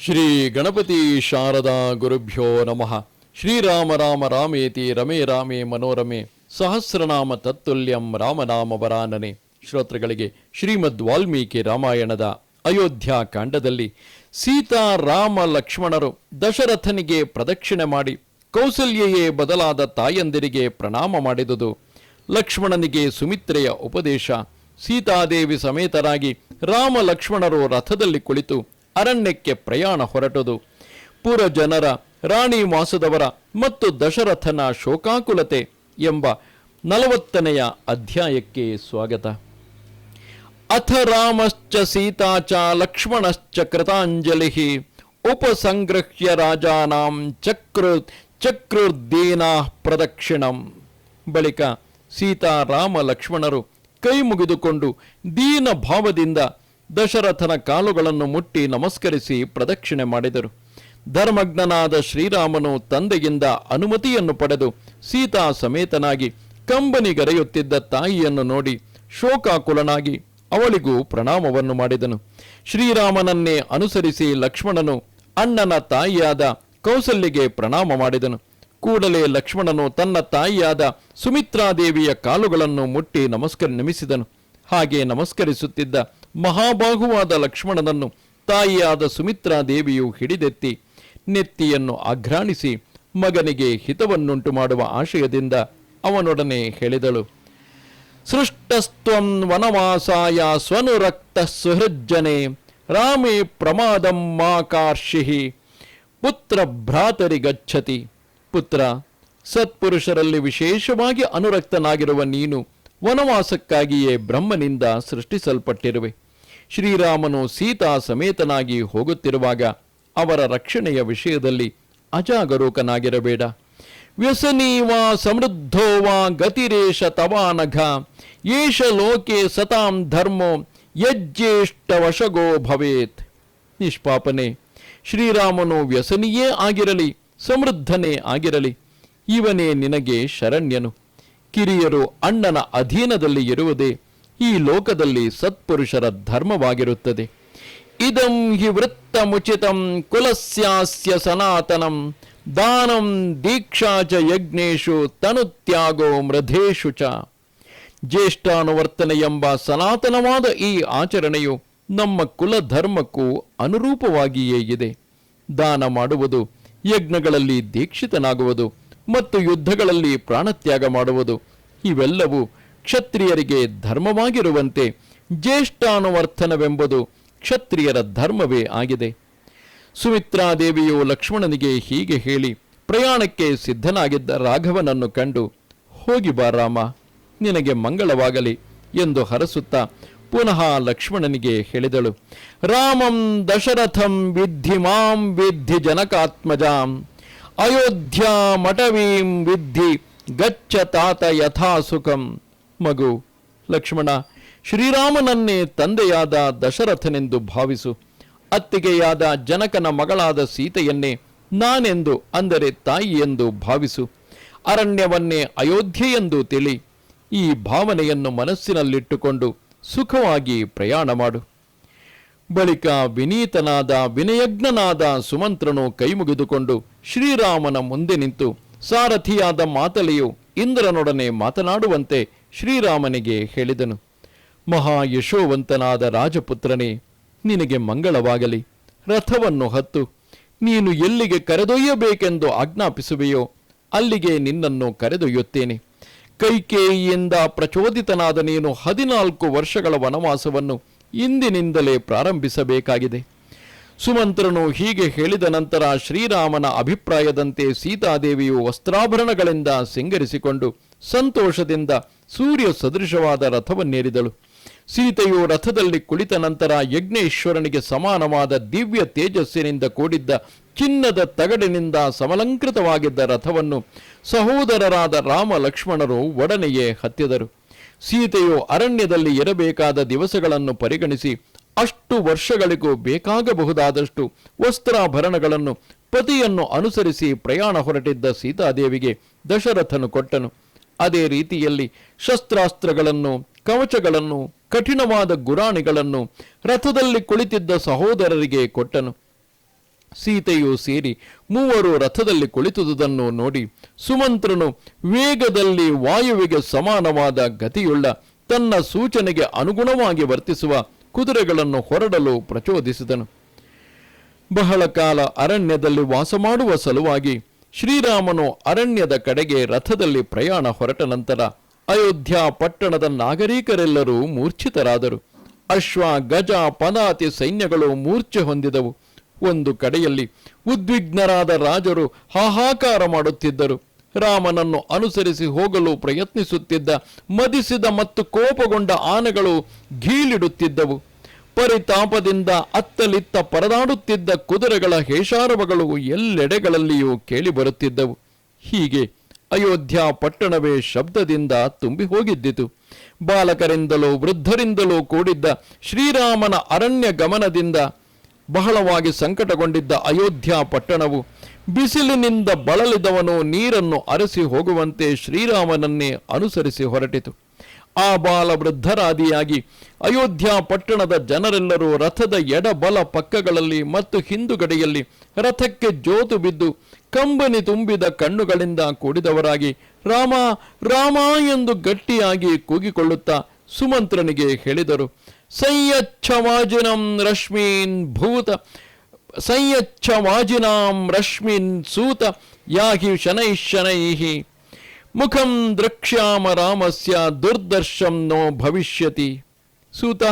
ಶ್ರೀ ಗಣಪತಿ ಶಾರದಾ ಗುರುಭ್ಯೋ ನಮಃ. ಶ್ರೀರಾಮ ರಾಮ ರಾಮೇತಿ ರಮೇ ರಾಮೇ ಮನೋರಮೆ. ಸಹಸ್ರನಾಮ ತತ್ತುಲ್ಯಂ ರಾಮನಾಮ ವರಾನನೆ. ಶ್ರೋತೃಗಳಿಗೆ ಶ್ರೀಮದ್ ವಾಲ್ಮೀಕಿ ರಾಮಾಯಣದ ಅಯೋಧ್ಯ ಕಾಂಡದಲ್ಲಿ ಸೀತಾ ರಾಮ ಲಕ್ಷ್ಮಣರು ದಶರಥನಿಗೆ ಪ್ರದಕ್ಷಿಣೆ ಮಾಡಿ ಕೌಸಲ್ಯೆಯೇ ಬದಲಾದ ತಾಯಂದಿರಿಗೆ ಪ್ರಣಾಮ ಮಾಡಿದುದು. ಲಕ್ಷ್ಮಣನಿಗೆ ಸುಮಿತ್ರೆಯ ಉಪದೇಶ. ಸೀತಾದೇವಿ ಸಮೇತರಾಗಿ ರಾಮ ಲಕ್ಷ್ಮಣರು ರಥದಲ್ಲಿ ಕುಳಿತು ಅರಣ್ಯಕ್ಕೆ ಪ್ರಯಾಣ ಹೊರಟುದು. ಪುರಜನರ, ರಾಣಿ ಮಾಸದವರ ಮತ್ತು ದಶರಥನ ಶೋಕಾಕುಲತೆ ಎಂಬ ನಲವತ್ತನೆಯ ಅಧ್ಯಾಯಕ್ಕೆ ಸ್ವಾಗತ. ಅಥ ರಾಮಶ್ಚ ಸೀತಾಚ ಲಕ್ಷ್ಮಣಶ್ಚ ಕೃತಾಂಜಲಿ ಉಪಸಂಗೃಹ್ಯ ರಾಜಾನಾಂ ಚಕ್ರ ಚಕ್ರುರ್ದೀನಾ ಪ್ರದಕ್ಷಿಣಂ. ಬಳಿಕ ಸೀತಾರಾಮ ಲಕ್ಷ್ಮಣರು ಕೈ ಮುಗಿದುಕೊಂಡು ದೀನ ಭಾವದಿಂದ ದಶರಥನ ಕಾಲುಗಳನ್ನು ಮುಟ್ಟಿ ನಮಸ್ಕರಿಸಿ ಪ್ರದಕ್ಷಿಣೆ ಮಾಡಿದರು. ಧರ್ಮಜ್ಞನಾದ ಶ್ರೀರಾಮನು ತಂದೆಯಿಂದ ಅನುಮತಿಯನ್ನು ಪಡೆದು ಸೀತಾ ಸಮೇತನಾಗಿ ಕಂಬನಿಗರೆಯುತ್ತಿದ್ದ ತಾಯಿಯನ್ನು ನೋಡಿ ಶೋಕಾಕುಲನಾಗಿ ಅವಳಿಗೂ ಪ್ರಣಾಮವನ್ನು ಮಾಡಿದನು. ಶ್ರೀರಾಮನನ್ನೇ ಅನುಸರಿಸಿ ಲಕ್ಷ್ಮಣನು ಅಣ್ಣನ ತಾಯಿಯಾದ ಕೌಸಲ್ಯಗೆ ಪ್ರಣಾಮ ಮಾಡಿದನು. ಕೂಡಲೇ ಲಕ್ಷ್ಮಣನು ತನ್ನ ತಾಯಿಯಾದ ಸುಮಿತ್ರಾದೇವಿಯ ಕಾಲುಗಳನ್ನು ಮುಟ್ಟಿ ನಮಸ್ಕರ ನಮಿಸಿದನು. ಹಾಗೆ ನಮಸ್ಕರಿಸುತ್ತಿದ್ದ ಮಹಾಬಾಹುವಾದ ಲಕ್ಷ್ಮಣನನ್ನು ತಾಯಿಯಾದ ಸುಮಿತ್ರಾ ದೇವಿಯು ಹಿಡಿದೆತ್ತಿ ನೆತ್ತಿಯನ್ನು ಆಘ್ರಾಣಿಸಿ ಮಗನಿಗೆ ಹಿತವನ್ನುಂಟು ಮಾಡುವ ಆಶಯದಿಂದ ಅವನೊಡನೆ ಹೇಳಿದಳು. ಸೃಷ್ಟಸ್ತ್ವಂ ವನವಾಸಾಯ ಸ್ವನುರಕ್ತ ಸುಹೃಜ್ಜನೆ ರಾಮೇ ಪ್ರಮಾದಂ ಮಾಕಾರ್ಷಿಹಿ ಪುತ್ರ ಭ್ರಾತರಿ ಗಚ್ಚತಿ. ಪುತ್ರ, ಸತ್ಪುರುಷರಲ್ಲಿ ವಿಶೇಷವಾಗಿ ಅನುರಕ್ತನಾಗಿರುವ ನೀನು ವನವಾಸಕ್ಕಾಗಿಯೇ ಬ್ರಹ್ಮನಿಂದ ಸೃಷ್ಟಿಸಲ್ಪಟ್ಟಿರುವೆ. ಶ್ರೀರಾಮನು ಸೀತಾ ಸಮೇತನಾಗಿ ಹೋಗುತ್ತಿರುವಾಗ ಅವರ ರಕ್ಷಣೆಯ ವಿಷಯದಲ್ಲಿ ಅಜಾಗರೂಕನಾಗಿರಬೇಡ. ವ್ಯಸನೀವಾ ಸಮೃದ್ಧೋವಾ ಗತಿರೇಶ ತವಾನಘ, ಏಷ ಲೋಕೆ ಸತಾಂ ಧರ್ಮೋ ಯಜ್ಜೇಷ್ಠ ವಶಗೋ ಭವೇತ್. ನಿಷ್ಪಾಪನೆ, ಶ್ರೀರಾಮನು ವ್ಯಸನಿಯೇ ಆಗಿರಲಿ, ಸಮೃದ್ಧನೇ ಆಗಿರಲಿ, ಇವನೇ ನಿನಗೆ ಶರಣ್ಯನು. ಕಿರಿಯರು ಅಣ್ಣನ ಅಧೀನದಲ್ಲಿ ಇರುವುದೇ ಈ ಲೋಕದಲ್ಲಿ ಸತ್ಪುರುಷರ ಧರ್ಮವಾಗಿರುತ್ತದೆ. ಇದಂ ಹಿ ವೃತ್ತಮುಚಿತಂ ಕುಲಸ್ಯಾಸ್ಯ ಸನಾತನಂ, ದಾನಂ ದೀಕ್ಷಾಚ ಚ ಯಜ್ಞೇಶು ತನುತ್ಯಾಗೋ ಮೃಧೇಶು ಚ. ಜ್ಯೇಷ್ಠಾನುವರ್ತನೆ ಎಂಬ ಸನಾತನವಾದ ಈ ಆಚರಣೆಯು ನಮ್ಮ ಕುಲಧರ್ಮಕ್ಕೂ ಅನುರೂಪವಾಗಿಯೇ ಇದೆ. ದಾನ ಮಾಡುವುದು ಯಜ್ಞಗಳಲ್ಲಿ ದೀಕ್ಷಿತನಾಗುವುದು ಮತ್ತು ಯುದ್ಧಗಳಲ್ಲಿ ಪ್ರಾಣತ್ಯಾಗ ಮಾಡುವುದು. ಇವೆಲ್ಲವೂ ಕ್ಷತ್ರಿಯರಿಗೆ ಧರ್ಮವಾಗಿರುವಂತೆ ಜ್ಯೇಷ್ಠಾನುವರ್ತನವೆಂಬುದು ಕ್ಷತ್ರಿಯರ ಧರ್ಮವೇ ಆಗಿದೆ. ಸುಮಿತ್ರಾದೇವಿಯು ಲಕ್ಷ್ಮಣನಿಗೆ ಹೀಗೆ ಹೇಳಿ, ಪ್ರಯಾಣಕ್ಕೆ ಸಿದ್ಧನಾಗಿದ್ದ ರಾಘವನನ್ನು ಕಂಡು, ಹೋಗಿ ಬಾ ರಾಮ, ನಿನಗೆ ಮಂಗಳವಾಗಲಿ ಎಂದು ಹರಸುತ್ತಾ ಪುನಃ ಲಕ್ಷ್ಮಣನಿಗೆ ಹೇಳಿದಳು. ರಾಮಂ ದಶರಥಂ ವಿದ್ಧಿ ಮಾಂ ವಿದ್ಧಿ ಜನಕಾತ್ಮಜಾಂ, ಅಯೋಧ್ಯಾ ಮಠವೀಂ ವಿದ್ಧಿ ಗಚ್ಚ ತಾತ ಯಥಾ ಸುಖಂ ಮಗು ಲಕ್ಷ್ಮಣ, ಶ್ರೀರಾಮನನ್ನೇ ತಂದೆಯಾದ ದಶರಥನೆಂದು ಭಾವಿಸು. ಅತ್ತಿಗೆಯಾದ ಜನಕನ ಮಗಳಾದ ಸೀತೆಯನ್ನೇ ನಾನೆಂದು ಅಂದರೆ ತಾಯಿ ಎಂದು ಭಾವಿಸು. ಅರಣ್ಯವನ್ನೇ ಅಯೋಧ್ಯೆ ಎಂದು ತಿಳಿ. ಈ ಭಾವನೆಯನ್ನು ಮನಸ್ಸಿನಲ್ಲಿಟ್ಟುಕೊಂಡು ಸುಖವಾಗಿ ಪ್ರಯಾಣ ಮಾಡು. ಬಳಿಕ ವಿನೀತನಾದ, ವಿನಯಜ್ಞನಾದ ಸುಮಂತ್ರನು ಕೈಮುಗಿದುಕೊಂಡು ಶ್ರೀರಾಮನ ಮುಂದೆ ನಿಂತು ಸಾರಥಿಯಾದ ಮಾತಲೆಯು ಇಂದ್ರನೊಡನೆ ಮಾತನಾಡುವಂತೆ ಶ್ರೀರಾಮನಿಗೆ ಹೇಳಿದನು, ಮಹಾ ಯಶೋವಂತನಾದ ರಾಜಪುತ್ರನೇ, ನಿನಗೆ ಮಂಗಳವಾಗಲಿ. ರಥವನ್ನು ಹತ್ತು. ನೀನು ಎಲ್ಲಿಗೆ ಕರೆದೊಯ್ಯಬೇಕೆಂದು ಆಜ್ಞಾಪಿಸುವೆಯೋ, ಅಲ್ಲಿಗೆ ನಿನ್ನನ್ನು ಕರೆದೊಯ್ಯುತ್ತೇನೆ. ಕೈಕೇಯಿಯಿಂದ ಪ್ರಚೋದಿತನಾದ ನೀನು ಹದಿನಾಲ್ಕು ವರ್ಷಗಳ ವನವಾಸವನ್ನು ಇಂದಿನಿಂದಲೇ ಪ್ರಾರಂಭಿಸಬೇಕಾಗಿದೆ. ಸುಮಂತ್ರನು ಹೀಗೆ ಹೇಳಿದ ನಂತರ ಶ್ರೀರಾಮನ ಅಭಿಪ್ರಾಯದಂತೆ ಸೀತಾದೇವಿಯು ವಸ್ತ್ರಾಭರಣಗಳಿಂದ ಸಿಂಗರಿಸಿಕೊಂಡು ಸಂತೋಷದಿಂದ ಸೂರ್ಯ ಸದೃಶವಾದ ರಥವನ್ನೇರಿದಳು ಸೀತೆಯು ರಥದಲ್ಲಿ ಕುಳಿತ ನಂತರ ಯಜ್ಞೇಶ್ವರನಿಗೆ ಸಮಾನವಾದ ದಿವ್ಯ ತೇಜಸ್ಸಿನಿಂದ ಕೂಡಿದ್ದ ಚಿನ್ನದ ತಗಡಿನಿಂದ ಸಮಲಂಕೃತವಾಗಿದ್ದ ರಥವನ್ನು ಸಹೋದರರಾದ ರಾಮ ಲಕ್ಷ್ಮಣರು ಒಡನೆಯೇ ಹತ್ತಿದರು. ಸೀತೆಯು ಅರಣ್ಯದಲ್ಲಿ ಇರಬೇಕಾದ ದಿವಸಗಳನ್ನು ಪರಿಗಣಿಸಿ ಅಷ್ಟು ವರ್ಷಗಳಿಗೂ ಬೇಕಾಗಬಹುದಾದಷ್ಟು ವಸ್ತ್ರಾಭರಣಗಳನ್ನು ಪತಿಯನ್ನು ಅನುಸರಿಸಿ ಪ್ರಯಾಣ ಹೊರಟಿದ್ದ ಸೀತಾದೇವಿಗೆ ದಶರಥನು ಕೊಟ್ಟನು. ಅದೇ ರೀತಿಯಲ್ಲಿ ಶಸ್ತ್ರಾಸ್ತ್ರಗಳನ್ನು, ಕವಚಗಳನ್ನು, ಕಠಿಣವಾದ ಗುರಾಣಿಗಳನ್ನು ರಥದಲ್ಲಿ ಕುಳಿತಿದ್ದ ಸಹೋದರರಿಗೆ ಕೊಟ್ಟನು. ಸೀತೆಯು ಸೇರಿ ಮೂವರು ರಥದಲ್ಲಿ ಕುಳಿತುದನ್ನು ನೋಡಿ ಸುಮಂತ್ರನು ವೇಗದಲ್ಲಿ ವಾಯುವಿಗೆ ಸಮಾನವಾದ ಗತಿಯುಳ್ಳ ತನ್ನ ಸೂಚನೆಗೆ ಅನುಗುಣವಾಗಿ ವರ್ತಿಸುವ ಕುದುರೆಗಳನ್ನು ಹೊರಡಲು ಪ್ರಚೋದಿಸಿದನು. ಬಹಳ ಕಾಲ ಅರಣ್ಯದಲ್ಲಿ ವಾಸ ಮಾಡುವ ಸಲುವಾಗಿ ಶ್ರೀರಾಮನು ಅರಣ್ಯದ ಕಡೆಗೆ ರಥದಲ್ಲಿ ಪ್ರಯಾಣ ಹೊರಟ ನಂತರ ಅಯೋಧ್ಯ ಪಟ್ಟಣದ ನಾಗರಿಕರೆಲ್ಲರೂ ಮೂರ್ಛಿತರಾದರು. ಅಶ್ವ, ಗಜ ಪದಾತಿ ಸೈನ್ಯಗಳು ಮೂರ್ಛೆ ಹೊಂದಿದವು. ಒಂದು ಕಡೆಯಲ್ಲಿ ಉದ್ವಿಗ್ನರಾದ ರಾಜರು ಹಾಹಾಕಾರ ಮಾಡುತ್ತಿದ್ದರು. ರಾಮನನ್ನು ಅನುಸರಿಸಿ ಹೋಗಲು ಪ್ರಯತ್ನಿಸುತ್ತಿದ್ದ, ಮದಿಸಿದ ಮತ್ತು ಕೋಪಗೊಂಡ ಆನೆಗಳು ಗೀಳಿಡುತ್ತಿದ್ದವು ಪರಿತಾಪದಿಂದ ಅತ್ತಲಿತ್ತ ಪರದಾಡುತ್ತಿದ್ದ ಕುದುರೆಗಳ ಹೇಷಾರವಗಳು ಎಲ್ಲೆಡೆಗಳಲ್ಲಿಯೂ ಕೇಳಿಬರುತ್ತಿದ್ದವು ಹೀಗೆ ಅಯೋಧ್ಯ ಪಟ್ಟಣವೇ ಶಬ್ದದಿಂದ ತುಂಬಿ ಹೋಗಿದ್ದಿತು. ಬಾಲಕರಿಂದಲೂ ವೃದ್ಧರಿಂದಲೂ ಕೂಡಿದ್ದ ಶ್ರೀರಾಮನ ಅರಣ್ಯ ಗಮನದಿಂದ ಬಹಳವಾಗಿ ಸಂಕಟಗೊಂಡಿದ್ದ ಅಯೋಧ್ಯ ಪಟ್ಟಣವು ಬಿಸಿಲಿನಿಂದ ಬಳಲಿದವನು ನೀರನ್ನು ಅರಸಿ ಹೋಗುವಂತೆ ಶ್ರೀರಾಮನನ್ನೇ ಅನುಸರಿಸಿ ಹೊರಟಿತು. ಆ ಬಾಲ ವೃದ್ಧರಾದಿಯಾಗಿ ಅಯೋಧ್ಯ ಪಟ್ಟಣದ ಜನರೆಲ್ಲರೂ ರಥದ ಎಡಬಲ ಪಕ್ಕಗಳಲ್ಲಿ ಮತ್ತು ಹಿಂದುಗಡೆಯಲ್ಲಿ ರಥಕ್ಕೆ ಜೋತು ಬಿದ್ದು ಕಂಬನಿ ತುಂಬಿದ ಕಣ್ಣುಗಳಿಂದ ಕೂಡಿದವರಾಗಿ ರಾಮ ರಾಮ ಎಂದು ಗಟ್ಟಿಯಾಗಿ ಕೂಗಿಕೊಳ್ಳುತ್ತಾ ಸುಮಂತ್ರನಿಗೆ ಹೇಳಿದರು ಸಂಯಚ್ಛವಾಜಿನಂ ರಶ್ಮೀನ್ ಭೂತ ಸಂಯಚ್ಛವಾಜಿನಾಂ ರಶ್ಮಿನ್ ಸೂತ, ಯಾಹಿ ಶನೈ ಶನೈಹಿ. ಮುಖಂ ದ್ರಕ್ಷ್ಯಾಮ ರಾಮಸ್ಯ ದುರ್ದರ್ಶಂ ನೋ ಭವಿಷ್ಯತಿ. ಸೂತ,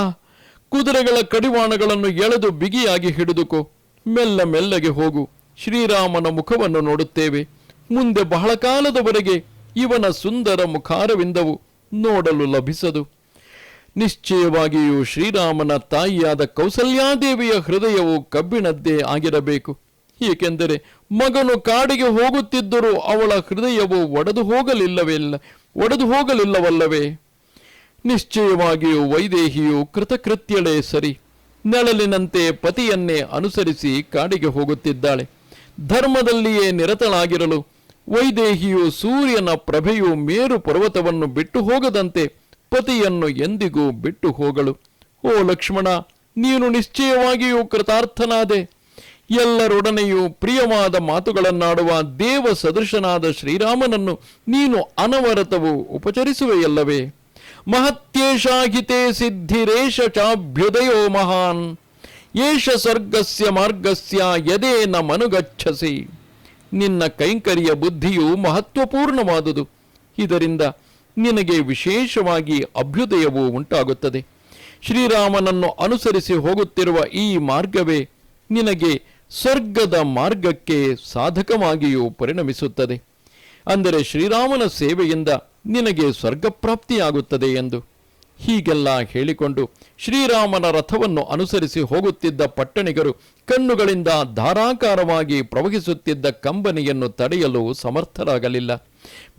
ಕುದುರೆಗಳ ಕಡಿವಾಣಗಳನ್ನು ಎಳೆದು ಬಿಗಿಯಾಗಿ ಹಿಡಿದುಕೋ. ಮೆಲ್ಲ ಮೆಲ್ಲಗೆ ಹೋಗು. ಶ್ರೀರಾಮನ ಮುಖವನ್ನು ನೋಡುತ್ತೇವೆ. ಮುಂದೆ ಬಹಳ ಕಾಲದವರೆಗೆ ಇವನ ಸುಂದರ ಮುಖಾರವಿಂದವು ನೋಡಲು ಲಭಿಸದು. ನಿಶ್ಚಯವಾಗಿಯೂ ಶ್ರೀರಾಮನ ತಾಯಿಯಾದ ಕೌಸಲ್ಯಾದೇವಿಯ ಹೃದಯವು ಕಬ್ಬಿಣದ್ದೇ ಆಗಿರಬೇಕು. ಏಕೆಂದರೆ ಮಗನು ಕಾಡಿಗೆ ಹೋಗುತ್ತಿದ್ದರೂ ಅವಳ ಹೃದಯವು ಒಡೆದು ಹೋಗಲಿಲ್ಲವೇ ಒಡೆದು ಹೋಗಲಿಲ್ಲವಲ್ಲವೇ? ನಿಶ್ಚಯವಾಗಿಯೂ ವೈದೇಹಿಯು ಕೃತಕೃತ್ಯಳೇ ಸರಿ. ನೆಳಲಿನಂತೆ ಪತಿಯನ್ನೇ ಅನುಸರಿಸಿ ಕಾಡಿಗೆ ಹೋಗುತ್ತಿದ್ದಾಳೆ. ಧರ್ಮದಲ್ಲಿಯೇ ನಿರತಳಾಗಿರಲು ವೈದೇಹಿಯು ಸೂರ್ಯನ ಪ್ರಭೆಯು ಮೇರು ಪರ್ವತವನ್ನು ಬಿಟ್ಟು ಹೋಗದಂತೆ ಪತಿಯನ್ನು ಎಂದಿಗೂ ಬಿಟ್ಟು ಹೋಗಳು ಓ ಲಕ್ಷ್ಮಣ, ನೀನು ನಿಶ್ಚಯವಾಗಿಯೂ ಕೃತಾರ್ಥನಾದೆ. ಎಲ್ಲರೊಡನೆಯೂ ಪ್ರಿಯವಾದ ಮಾತುಗಳನ್ನಾಡುವ ದೇವ ಸದೃಶನಾದ ಶ್ರೀರಾಮನನ್ನು ನೀನು ಅನವರತವು ಉಪಚರಿಸುವೆಯಲ್ಲವೇ ಮಹತ್ಯೇಷಾಹಿತೆ ಸಿದ್ಧಿರೇಶ ಚಾಭ್ಯುದಯೋ ಮಹಾನ್. ಏಷ ಸ್ವರ್ಗಸ್ಯ ಮಾರ್ಗಸ್ಯ ಯದೇನ ಮನುಗಚ್ಚಸಿ ನಿನ್ನ ಕೈಂಕರ್ಯ ಬುದ್ಧಿಯು ಮಹತ್ವಪೂರ್ಣವಾದುದು. ಇದರಿಂದ ನಿನಗೆ ವಿಶೇಷವಾಗಿ ಅಭ್ಯುದಯವು ಉಂಟಾಗುತ್ತದೆ. ಶ್ರೀರಾಮನನ್ನು ಅನುಸರಿಸಿ ಹೋಗುತ್ತಿರುವ ಈ ಮಾರ್ಗವೇ ನಿನಗೆ ಸ್ವರ್ಗದ ಮಾರ್ಗಕ್ಕೆ ಸಾಧಕವಾಗಿಯೂ ಪರಿಣಮಿಸುತ್ತದೆ. ಅಂದರೆ ಶ್ರೀರಾಮನ ಸೇವೆಯಿಂದ ನಿನಗೆ ಸ್ವರ್ಗಪ್ರಾಪ್ತಿಯಾಗುತ್ತದೆ ಎಂದು. ಹೀಗೆಲ್ಲ ಹೇಳಿಕೊಂಡು ಶ್ರೀರಾಮನ ರಥವನ್ನು ಅನುಸರಿಸಿ ಹೋಗುತ್ತಿದ್ದ ಪಟ್ಟಣಿಗರು ಕಣ್ಣುಗಳಿಂದ ಧಾರಾಕಾರವಾಗಿ ಪ್ರವಹಿಸುತ್ತಿದ್ದ ಕಂಬನಿಯನ್ನು ತಡೆಯಲು ಸಮರ್ಥರಾಗಲಿಲ್ಲ.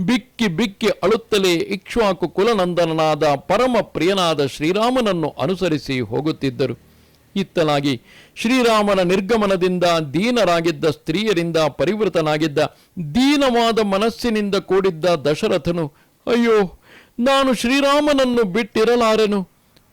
ಬಿಕ್ಕಿ ಬಿಕ್ಕಿ ಅಳುತ್ತಲೇ ಇಕ್ಷ್ವಾಕು ಕುಲನಂದನನಾದ ಪರಮ ಪ್ರಿಯನಾದ ಶ್ರೀರಾಮನನ್ನು ಅನುಸರಿಸಿ ಹೋಗುತ್ತಿದ್ದರು. ಇತ್ತಲಾಗಿ ಶ್ರೀರಾಮನ ನಿರ್ಗಮನದಿಂದ ದೀನರಾಗಿದ್ದ ಸ್ತ್ರೀಯರಿಂದ ಪರಿವೃತನಾಗಿದ್ದ, ದೀನವಾದ ಮನಸ್ಸಿನಿಂದ ಕೂಡಿದ್ದ ದಶರಥನು, ಅಯ್ಯೋ, ನಾನು ಶ್ರೀರಾಮನನ್ನು ಬಿಟ್ಟಿರಲಾರೆನು?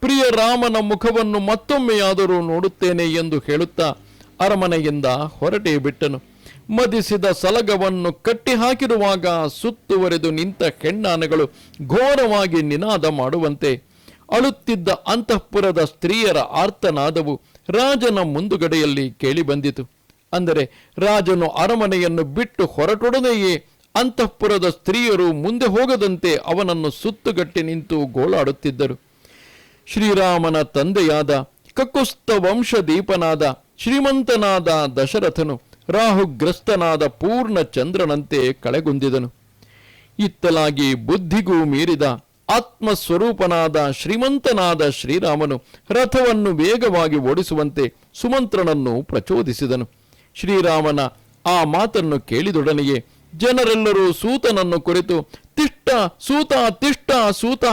ಪ್ರಿಯ ರಾಮನ ಮುಖವನ್ನು ಮತ್ತೊಮ್ಮೆಯಾದರೂ ನೋಡುತ್ತೇನೆ ಎಂದು ಹೇಳುತ್ತಾ ಅರಮನೆಯಿಂದ ಹೊರಟೇ ಬಿಟ್ಟನು. ಮದಿಸಿದ ಸಲಗವನ್ನು ಕಟ್ಟಿ ಹಾಕಿರುವಾಗ ಸುತ್ತುವರೆದು ನಿಂತ ಹೆಣ್ಣಾನೆಗಳು ಘೋರವಾಗಿ ನಿನಾದ ಮಾಡುವಂತೆ ಅಳುತ್ತಿದ್ದ ಅಂತಃಪುರದ ಸ್ತ್ರೀಯರ ಆರ್ತನಾದವು ರಾಜನ ಮುಂದುಗಡೆಯಲ್ಲಿ ಕೇಳಿಬಂದಿತು ಅಂದರೆ ರಾಜನು ಅರಮನೆಯನ್ನು ಬಿಟ್ಟು ಹೊರಟೊಡನೆಯೇ ಅಂತಃಪುರದ ಸ್ತ್ರೀಯರು ಮುಂದೆ ಹೋಗದಂತೆ ಅವನನ್ನು ಸುತ್ತುಗಟ್ಟಿ ನಿಂತು ಗೋಳಾಡುತ್ತಿದ್ದರು. ಶ್ರೀರಾಮನ ತಂದೆಯಾದ ಕಕುಸ್ತ ವಂಶದೀಪನಾದ ಶ್ರೀಮಂತನಾದ ದಶರಥನು ರಾಹುಗ್ರಸ್ತನಾದ ಪೂರ್ಣ ಚಂದ್ರನಂತೆ ಕಳೆಗುಂದಿದನು. ಇತ್ತಲಾಗಿ ಬುದ್ಧಿಗೂ ಮೀರಿದ ಆತ್ಮಸ್ವರೂಪನಾದ ಶ್ರೀಮಂತನಾದ ಶ್ರೀರಾಮನು ರಥವನ್ನು ವೇಗವಾಗಿ ಓಡಿಸುವಂತೆ ಸುಮಂತ್ರನನ್ನು ಪ್ರಚೋದಿಸಿದನು. ಶ್ರೀರಾಮನ ಆ ಮಾತನ್ನು ಕೇಳಿದೊಡನೆಯೇ ಜನರೆಲ್ಲರೂ ಸೂತನನ್ನು ಕುರಿತು, ತಿಷ್ಟ, ಸೂತ ತಿಷ್ಟ, ಸೂತ,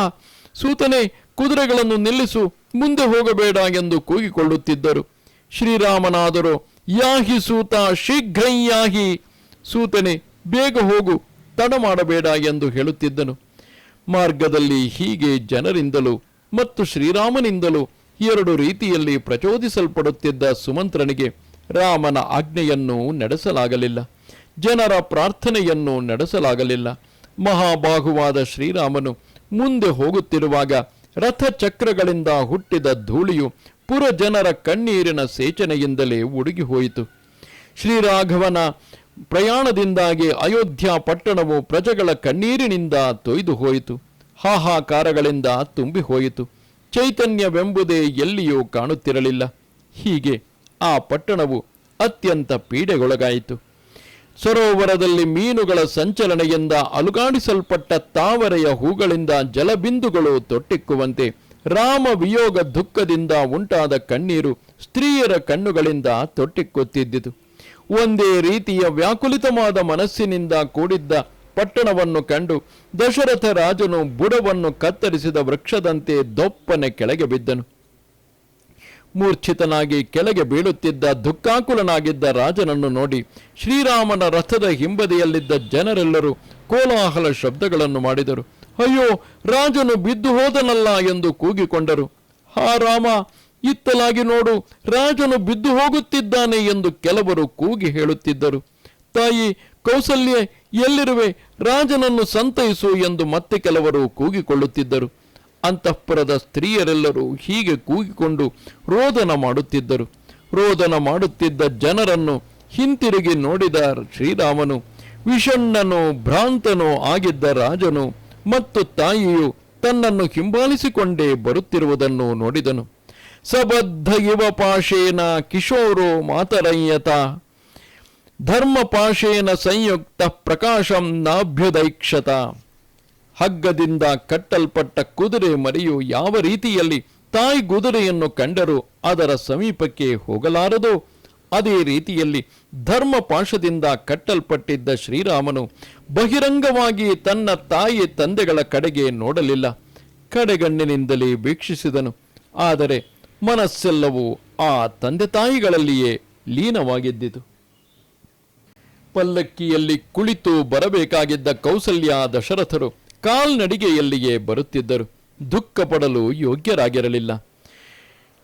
ಸೂತನೇ, ಕುದುರೆಗಳನ್ನು ನಿಲ್ಲಿಸು, ಮುಂದೆ ಹೋಗಬೇಡ ಎಂದು ಕೂಗಿಕೊಳ್ಳುತ್ತಿದ್ದರು. ಶ್ರೀರಾಮನಾದರೂ, ಯಾಹಿ ಸೂತ ಶೀಘ್ರಯಾಹಿ ಸೂತನೆ, ಬೇಗ ಹೋಗು, ತಡ ಮಾಡಬೇಡ ಎಂದು ಹೇಳುತ್ತಿದ್ದನು. ಮಾರ್ಗದಲ್ಲಿ ಹೀಗೆ ಜನರಿಂದಲೂ ಮತ್ತು ಶ್ರೀರಾಮನಿಂದಲೂ ಎರಡು ರೀತಿಯಲ್ಲಿ ಪ್ರಚೋದಿಸಲ್ಪಡುತ್ತಿದ್ದ ಸುಮಂತ್ರನಿಗೆ ರಾಮನ ಆಜ್ಞೆಯನ್ನು ನಡೆಸಲಾಗಲಿಲ್ಲ. ಜನರ ಪ್ರಾರ್ಥನೆಯನ್ನು ನಡೆಸಲಾಗಲಿಲ್ಲ. ಮಹಾಬಾಹುವಾದ ಶ್ರೀರಾಮನು ಮುಂದೆ ಹೋಗುತ್ತಿರುವಾಗ ರಥಚಕ್ರಗಳಿಂದ ಹುಟ್ಟಿದ ಧೂಳಿಯು ಪುರ ಜನರ ಕಣ್ಣೀರಿನ ಸೇಚನೆಯಿಂದಲೇ ಉಡುಗಿ ಹೋಯಿತು ಶ್ರೀರಾಘವನ ಪ್ರಯಾಣದಿಂದಾಗಿ ಅಯೋಧ್ಯ ಪಟ್ಟಣವು ಪ್ರಜೆಗಳ ಕಣ್ಣೀರಿನಿಂದ ತೊಯ್ದು ಹೋಯಿತು. ಹಾಹಾಕಾರಗಳಿಂದ ತುಂಬಿ ಹೋಯಿತು. ಚೈತನ್ಯವೆಂಬುದೇ ಎಲ್ಲಿಯೂ ಕಾಣುತ್ತಿರಲಿಲ್ಲ. ಹೀಗೆ ಆ ಪಟ್ಟಣವು ಅತ್ಯಂತ ಪೀಡೆಗೊಳಗಾಯಿತು. ಸರೋವರದಲ್ಲಿ ಮೀನುಗಳ ಸಂಚಲನೆಯಿಂದ ಅಲುಗಾಡಿಸಲ್ಪಟ್ಟ ತಾವರೆಯ ಹೂಗಳಿಂದ ಜಲಬಿಂದುಗಳು ತೊಟ್ಟಿಕ್ಕುವಂತೆ ರಾಮ ವಿಯೋಗ ದುಃಖದಿಂದ ಉಂಟಾದ ಕಣ್ಣೀರು ಸ್ತ್ರೀಯರ ಕಣ್ಣುಗಳಿಂದ ತೊಟ್ಟಿಕ್ಕುತ್ತಿದ್ದಿತು. ಒಂದೇ ರೀತಿಯ ವ್ಯಾಕುಲಿತವಾದ ಮನಸ್ಸಿನಿಂದ ಕೂಡಿದ್ದ ಪಟ್ಟಣವನ್ನು ಕಂಡು ದಶರಥ ರಾಜನು ಬುಡವನ್ನು ಕತ್ತರಿಸಿದ ವೃಕ್ಷದಂತೆ ದೊಪ್ಪನೆ ಕೆಳಗೆ ಬಿದ್ದನು. ಮೂರ್ಛಿತನಾಗಿ ಕೆಳಗೆ ಬೀಳುತ್ತಿದ್ದ ದುಃಖಾಕುಲನಾಗಿದ್ದ ರಾಜನನ್ನು ನೋಡಿ ಶ್ರೀರಾಮನ ರಥದ ಹಿಂಬದಿಯಲ್ಲಿದ್ದ ಜನರೆಲ್ಲರೂ ಕೋಲಾಹಲ ಶಬ್ದಗಳನ್ನು ಮಾಡಿದರು. ಅಯ್ಯೋ, ರಾಜನು ಬಿದ್ದು ಹೋದನಲ್ಲ ಎಂದು ಕೂಗಿಕೊಂಡರು. ಹಾ ರಾಮ ಇತ್ತಲಾಗಿ ನೋಡು, ರಾಜನು ಬಿದ್ದು ಹೋಗುತ್ತಿದ್ದಾನೆ ಎಂದು ಕೆಲವರು ಕೂಗಿ ಹೇಳುತ್ತಿದ್ದರು. ತಾಯಿ, ಕೌಸಲ್ಯ, ಎಲ್ಲಿರುವೆ? ರಾಜನನ್ನು ಸಂತೈಸು ಎಂದು ಮತ್ತೆ ಕೆಲವರು ಕೂಗಿಕೊಳ್ಳುತ್ತಿದ್ದರು. ಅಂತಃಪುರದ ಸ್ತ್ರೀಯರೆಲ್ಲರೂ ಹೀಗೆ ಕೂಗಿಕೊಂಡು ರೋದನ ಮಾಡುತ್ತಿದ್ದರು. ರೋದನ ಮಾಡುತ್ತಿದ್ದ ಜನರನ್ನು ಹಿಂತಿರುಗಿ ನೋಡಿದ ಶ್ರೀರಾಮನು, ವಿಷಣ್ಣನೋ ಭ್ರಾಂತನೋ ಆಗಿದ್ದ ರಾಜನು ಮತ್ತು ತಾಯಿಯು ತನ್ನನ್ನು ಹಿಂಬಾಲಿಸಿಕೊಂಡೇ ಬರುತ್ತಿರುವುದನ್ನು ನೋಡಿದನು. ಸಬದ್ಧ ಯುವ ಪಾಶೇನ ಕಿಶೋರೋ ಮಾತರಯ್ಯತ ಧರ್ಮ ಪಾಶೇನ ಸಂಯುಕ್ತ ಪ್ರಕಾಶಂ ನಾಭ್ಯುದೈಕ್ಷತ. ಹಗ್ಗದಿಂದ ಕಟ್ಟಲ್ಪಟ್ಟ ಕುದುರೆ ಮರಿಯು ಯಾವ ರೀತಿಯಲ್ಲಿ ತಾಯಿ ಕುದುರೆಯನ್ನು ಕಂಡರೂ ಅದರ ಸಮೀಪಕ್ಕೆ ಹೋಗಲಾರದು. ಅದೇ ರೀತಿಯಲ್ಲಿ ಧರ್ಮ ಪಾಶದಿಂದ ಕಟ್ಟಲ್ಪಟ್ಟಿದ್ದ ಶ್ರೀರಾಮನು ಬಹಿರಂಗವಾಗಿ ತನ್ನ ತಾಯಿ ತಂದೆಗಳ ಕಡೆಗೆ ನೋಡಲಿಲ್ಲ. ಕಡೆಗಣ್ಣಿನಿಂದಲೇ ವೀಕ್ಷಿಸಿದನು. ಆದರೆ ಮನಸ್ಸೆಲ್ಲವೂ ಆ ತಂದೆ ತಾಯಿಗಳಲ್ಲಿಯೇ ಲೀನವಾಗಿದ್ದಿತು. ಪಲ್ಲಕ್ಕಿಯಲ್ಲಿ ಕುಳಿತು ಬರಬೇಕಾಗಿದ್ದ ಕೌಸಲ್ಯ ದಶರಥರು ಕಾಲ್ನಡಿಗೆಯಲ್ಲಿಯೇ ಬರುತ್ತಿದ್ದರು. ದುಃಖ ಪಡಲು ಯೋಗ್ಯರಾಗಿರಲಿಲ್ಲ.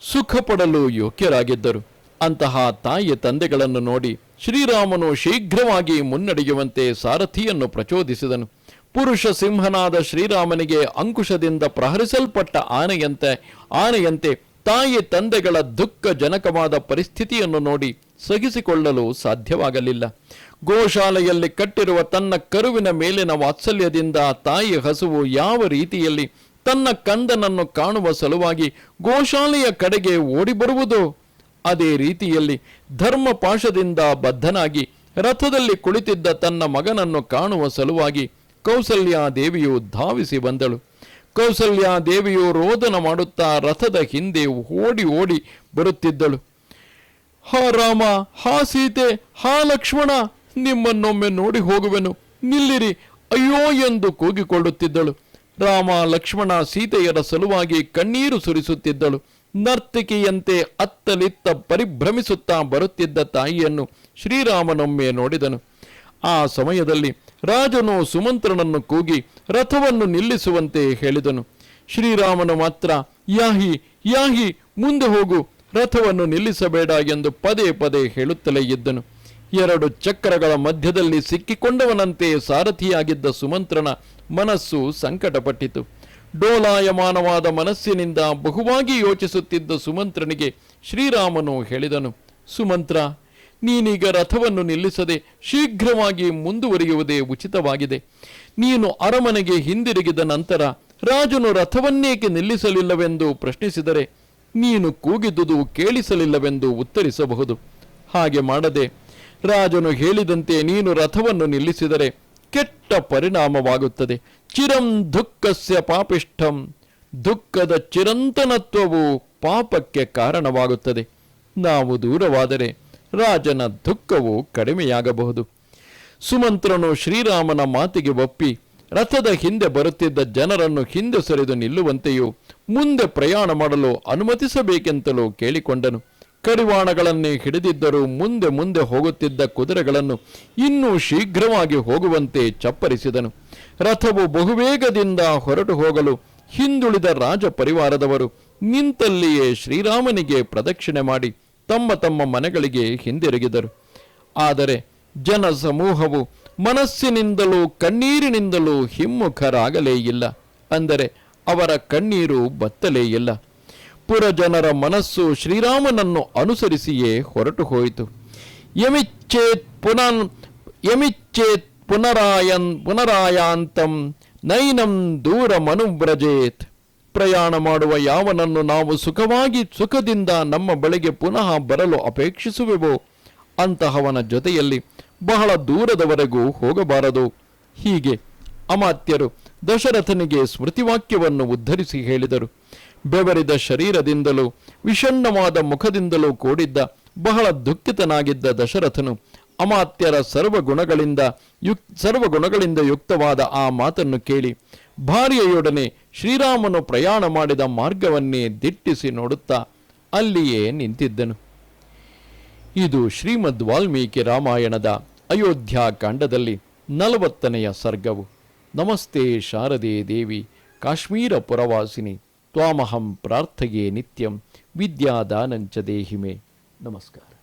ಸುಖ ಪಡಲು ಯೋಗ್ಯರಾಗಿದ್ದರು. ಅಂತಹ ತಾಯಿಯ ತಂದೆಗಳನ್ನು ನೋಡಿ ಶ್ರೀರಾಮನು ಶೀಘ್ರವಾಗಿ ಮುನ್ನಡೆಯುವಂತೆ ಸಾರಥಿಯನ್ನು ಪ್ರಚೋದಿಸಿದನು. ಪುರುಷ ಸಿಂಹನಾದ ಶ್ರೀರಾಮನಿಗೆ ಅಂಕುಶದಿಂದ ಪ್ರಹರಿಸಲ್ಪಟ್ಟ ಆನೆಯಂತೆ ಆನೆಯಂತೆ ತಾಯಿ ತಂದೆಗಳ ದುಃಖ ಜನಕವಾದ ಪರಿಸ್ಥಿತಿಯನ್ನು ನೋಡಿ ಸಹಿಸಿಕೊಳ್ಳಲು ಸಾಧ್ಯವಾಗಲಿಲ್ಲ. ಗೋಶಾಲೆಯಲ್ಲಿ ಕಟ್ಟಿರುವ ತನ್ನ ಕರುವಿನ ಮೇಲಿನ ವಾತ್ಸಲ್ಯದಿಂದ ತಾಯಿ ಹಸುವು ಯಾವ ರೀತಿಯಲ್ಲಿ ತನ್ನ ಕಂದನನ್ನು ಕಾಣುವ ಸಲುವಾಗಿ ಗೋಶಾಲೆಯ ಕಡೆಗೆ ಓಡಿ ಬರುವುದೋ ಅದೇ ರೀತಿಯಲ್ಲಿ ಧರ್ಮ ಪಾಶದಿಂದ ಬದ್ಧನಾಗಿ ರಥದಲ್ಲಿ ಕುಳಿತಿದ್ದ ತನ್ನ ಮಗನನ್ನು ಕಾಣುವ ಸಲುವಾಗಿ ಕೌಸಲ್ಯಾದೇವಿಯು ಧಾವಿಸಿ ಬಂದಳು. ಕೌಸಲ್ಯ ದೇವಿಯು ರೋದನ ಮಾಡುತ್ತಾ ರಥದ ಹಿಂದೆ ಓಡಿ ಓಡಿ ಬರುತ್ತಿದ್ದಳು. ಹಾ ರಾಮ, ಹಾ ಸೀತೆ, ಹಾ ಲಕ್ಷ್ಮಣ, ನಿಮ್ಮನ್ನೊಮ್ಮೆ ನೋಡಿ ಹೋಗುವೆನು. ನಿಲ್ಲಿರಿ. ಅಯ್ಯೋ ಎಂದು ಕೂಗಿಕೊಳ್ಳುತ್ತಿದ್ದಳು. ರಾಮ, ಲಕ್ಷ್ಮಣ, ಸೀತೆಯರ ಸಲುವಾಗಿ ಕಣ್ಣೀರು ಸುರಿಸುತ್ತಿದ್ದಳು. ನರ್ತಕಿಯಂತೆ ಅತ್ತಲಿತ್ತ ಪರಿಭ್ರಮಿಸುತ್ತಾ ಬರುತ್ತಿದ್ದ ತಾಯಿಯನ್ನು ಶ್ರೀರಾಮನೊಮ್ಮೆ ನೋಡಿದನು. ಆ ಸಮಯದಲ್ಲಿ ರಾಜನು ಸುಮಂತ್ರನನ್ನು ಕೂಗಿ ರಥವನ್ನು ನಿಲ್ಲಿಸುವಂತೆ ಹೇಳಿದನು. ಶ್ರೀರಾಮನು ಮಾತ್ರ, ಯಾಹಿ ಯಾಹಿ, ಮುಂದೆ ಹೋಗು, ರಥವನ್ನು ನಿಲ್ಲಿಸಬೇಡ ಎಂದು ಪದೇ ಪದೇ ಹೇಳುತ್ತಲೇ ಇದ್ದನು. ಎರಡು ಚಕ್ರಗಳ ಮಧ್ಯದಲ್ಲಿ ಸಿಕ್ಕಿಕೊಂಡವನಂತೆ ಸಾರಥಿಯಾಗಿದ್ದ ಸುಮಂತ್ರನ ಮನಸ್ಸು ಸಂಕಟಪಟ್ಟಿತು. ಡೋಲಾಯಮಾನವಾದ ಮನಸ್ಸಿನಿಂದ ಬಹುವಾಗಿ ಯೋಚಿಸುತ್ತಿದ್ದ ಸುಮಂತ್ರನಿಗೆ ಶ್ರೀರಾಮನು ಹೇಳಿದನು, ಸುಮಂತ್ರ, ನೀನೀಗ ರಥವನ್ನು ನಿಲ್ಲಿಸದೆ ಶೀಘ್ರವಾಗಿ ಮುಂದುವರಿಯುವುದೇ ಉಚಿತವಾಗಿದೆ. ನೀನು ಅರಮನೆಗೆ ಹಿಂದಿರುಗಿದ ನಂತರ ರಾಜನು ರಥವನ್ನೇಕೆ ನಿಲ್ಲಿಸಲಿಲ್ಲವೆಂದು ಪ್ರಶ್ನಿಸಿದರೆ ನೀನು ಕೂಗಿದ್ದುದು ಕೇಳಿಸಲಿಲ್ಲವೆಂದು ಉತ್ತರಿಸಬಹುದು. ಹಾಗೆ ಮಾಡದೆ ರಾಜನು ಹೇಳಿದಂತೆ ನೀನು ರಥವನ್ನು ನಿಲ್ಲಿಸಿದರೆ ಕೆಟ್ಟ ಪರಿಣಾಮವಾಗುತ್ತದೆ. ಚಿರಂ ದುಃಖಸ್ಯ ಪಾಪಿಷ್ಠಂ. ದುಃಖದ ಚಿರಂತನತ್ವವು ಪಾಪಕ್ಕೆ ಕಾರಣವಾಗುತ್ತದೆ. ನಾವು ದೂರವಾದರೆ ರಾಜನ ದುಃಖವು ಕಡಿಮೆಯಾಗಬಹುದು. ಸುಮಂತ್ರನು ಶ್ರೀರಾಮನ ಮಾತಿಗೆ ಒಪ್ಪಿ, ರಥದ ಹಿಂದೆ ಬರುತ್ತಿದ್ದ ಜನರನ್ನು ಹಿಂದೆ ಸರಿದು ನಿಲ್ಲುವಂತೆಯೂ ಮುಂದೆ ಪ್ರಯಾಣ ಮಾಡಲು ಅನುಮತಿಸಬೇಕೆಂತಲೂ ಕೇಳಿಕೊಂಡನು. ಕಡಿವಾಣಗಳನ್ನೇ ಹಿಡಿದಿದ್ದರೂ ಮುಂದೆ ಮುಂದೆ ಹೋಗುತ್ತಿದ್ದ ಕುದುರೆಗಳನ್ನು ಇನ್ನೂ ಶೀಘ್ರವಾಗಿ ಹೋಗುವಂತೆ ಚಪ್ಪರಿಸಿದನು. ರಥವು ಬಹುವೇಗದಿಂದ ಹೊರಟು ಹೋಗಲು ಹಿಂದುಳಿದ ರಾಜ ಪರಿವಾರದವರು ನಿಂತಲ್ಲಿಯೇ ಶ್ರೀರಾಮನಿಗೆ ಪ್ರದಕ್ಷಿಣೆ ಮಾಡಿ ತಮ್ಮ ತಮ್ಮ ಮನೆಗಳಿಗೆ ಹಿಂದಿರುಗಿದರು. ಆದರೆ ಜನ ಸಮೂಹವು ಮನಸ್ಸಿನಿಂದಲೂ ಕಣ್ಣೀರಿನಿಂದಲೂ ಹಿಮ್ಮುಖರಾಗಲೇ ಇಲ್ಲ. ಅಂದರೆ ಅವರ ಕಣ್ಣೀರು ಬತ್ತಲೇ ಇಲ್ಲ. ಪುರಜನರ ಮನಸ್ಸು ಶ್ರೀರಾಮನನ್ನು ಅನುಸರಿಸಿಯೇ ಹೊರಟು ಹೋಯಿತು ಯಮಿಚ್ಛೇತ್ ಪುನನ್ ಯಮಿಚ್ಚೇತ್ ಪುನರಾಯನ್, ಪುನರಾಯಾಂತಂ ನೈನಂ ದೂರ ಮನುವ್ರಜೇತ್. ಪ್ರಯಾಣ ಮಾಡುವ ಯಾವನನ್ನು ನಾವು ಸುಖವಾಗಿ, ಸುಖದಿಂದ ನಮ್ಮ ಬಳಿಗೆ ಪುನಃ ಬರಲು ಅಪೇಕ್ಷಿಸುವೆವೋ, ಅಂತಹವನ ಜೊತೆಯಲ್ಲಿ ಬಹಳ ದೂರದವರೆಗೂ ಹೋಗಬಾರದು. ಹೀಗೆ ಅಮಾತ್ಯರು ದಶರಥನಿಗೆ ಸ್ಮೃತಿವಾಕ್ಯವನ್ನು ಉದ್ಧರಿಸಿ ಹೇಳಿದರು. ಬೆವರಿದ ಶರೀರದಿಂದಲೂ ವಿಷಣ್ಣವಾದ ಮುಖದಿಂದಲೂ ಕೂಡಿದ್ದ ಬಹಳ ದುಃಖಿತನಾಗಿದ್ದ ದಶರಥನು ಅಮಾತ್ಯರ ಸರ್ವಗುಣಗಳಿಂದ ಯುಕ್ ಸರ್ವಗುಣಗಳಿಂದ ಯುಕ್ತವಾದ ಆ ಮಾತನ್ನು ಕೇಳಿ ಭಾರ್ಯೆಯೊಡನೆ ಶ್ರೀರಾಮನು ಪ್ರಯಾಣ ಮಾಡಿದ ಮಾರ್ಗವನ್ನೇ ದಿಟ್ಟಿಸಿ ನೋಡುತ್ತಾ ಅಲ್ಲಿಯೇ ನಿಂತಿದ್ದನು. ಇದು ಶ್ರೀಮದ್ ವಾಲ್ಮೀಕಿ ರಾಮಾಯಣದ ಅಯೋಧ್ಯಾ ಕಾಂಡದಲ್ಲಿ ನಲವತ್ತನೆಯ ಸರ್ಗವು. ನಮಸ್ತೆ ಶಾರದೆ ದೇವಿ, ಕಾಶ್ಮೀರ ಪುರವಾಸಿನಿ, ತ್ವಾಮಹಂ ಪ್ರಾರ್ಥಯೇ ನಿತ್ಯಂ, ವಿದ್ಯಾದಾನಂಚ ದೇಹಿಮೆ. ನಮಸ್ಕಾರ.